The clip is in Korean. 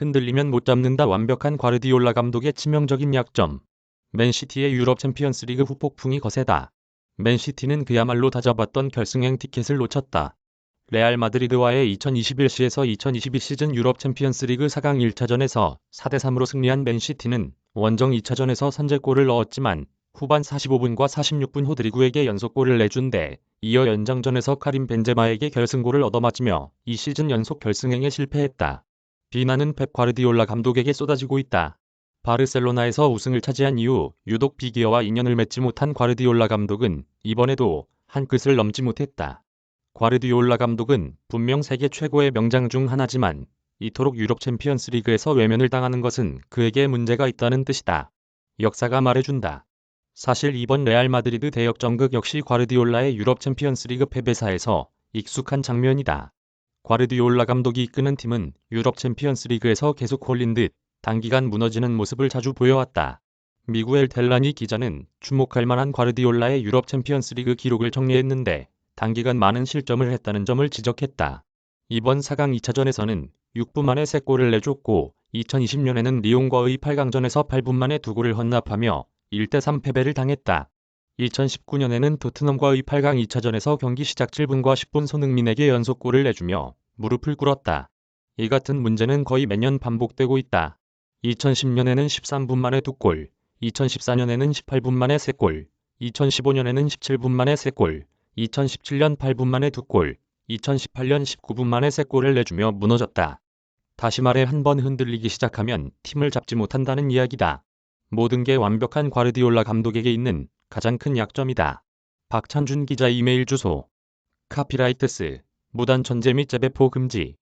흔들리면 못 잡는다 완벽한 과르디올라 감독의 치명적인 약점. 맨시티의 유럽 챔피언스리그 후폭풍이 거세다. 맨시티는 그야말로 다 잡았던 결승행 티켓을 놓쳤다. 레알 마드리드와의 2021시에서 2022 시즌 유럽 챔피언스리그 4강 1차전에서 4대3으로 승리한 맨시티는 원정 2차전에서 선제골을 넣었지만 후반 45분과 46분 호드리구에게 연속골을 내준 데 이어 연장전에서 카림 벤제마에게 결승골을 얻어맞으며 이 시즌 연속 결승행에 실패했다. 비난은 펩 과르디올라 감독에게 쏟아지고 있다. 바르셀로나에서 우승을 차지한 이후 유독 비기어와 인연을 맺지 못한 과르디올라 감독은 이번에도 한 끗을 넘지 못했다. 과르디올라 감독은 분명 세계 최고의 명장 중 하나지만 이토록 유럽 챔피언스 리그에서 외면을 당하는 것은 그에게 문제가 있다는 뜻이다. 역사가 말해준다. 사실 이번 레알 마드리드 대역전극 역시 과르디올라의 유럽 챔피언스 리그 패배사에서 익숙한 장면이다. 과르디올라 감독이 이끄는 팀은 유럽 챔피언스 리그에서 계속 홀린 듯 단기간 무너지는 모습을 자주 보여왔다. 미구엘 텔라니 기자는 주목할 만한 과르디올라의 유럽 챔피언스 리그 기록을 정리했는데 단기간 많은 실점을 했다는 점을 지적했다. 이번 4강 2차전에서는 6분 만에 3골을 내줬고 2020년에는 리옹과의 8강전에서 8분 만에 2골을 헌납하며 1대3 패배를 당했다. 2019년에는 토트넘과의 8강 2차전에서 경기 시작 7분과 10분 손흥민에게 연속골을 내주며 무릎을 꿇었다. 이 같은 문제는 거의 매년 반복되고 있다. 2010년에는 13분 만에 2골, 2014년에는 18분 만에 3골, 2015년에는 17분 만에 3골, 2017년 8분 만에 2골, 2018년 19분 만에 3골을 내주며 무너졌다. 다시 말해 한 번 흔들리기 시작하면 팀을 잡지 못한다는 이야기다. 모든 게 완벽한 과르디올라 감독에게 있는 가장 큰 약점이다. 박찬준 기자 이메일 주소 카피라이트스 무단 천재 및 재배포 금지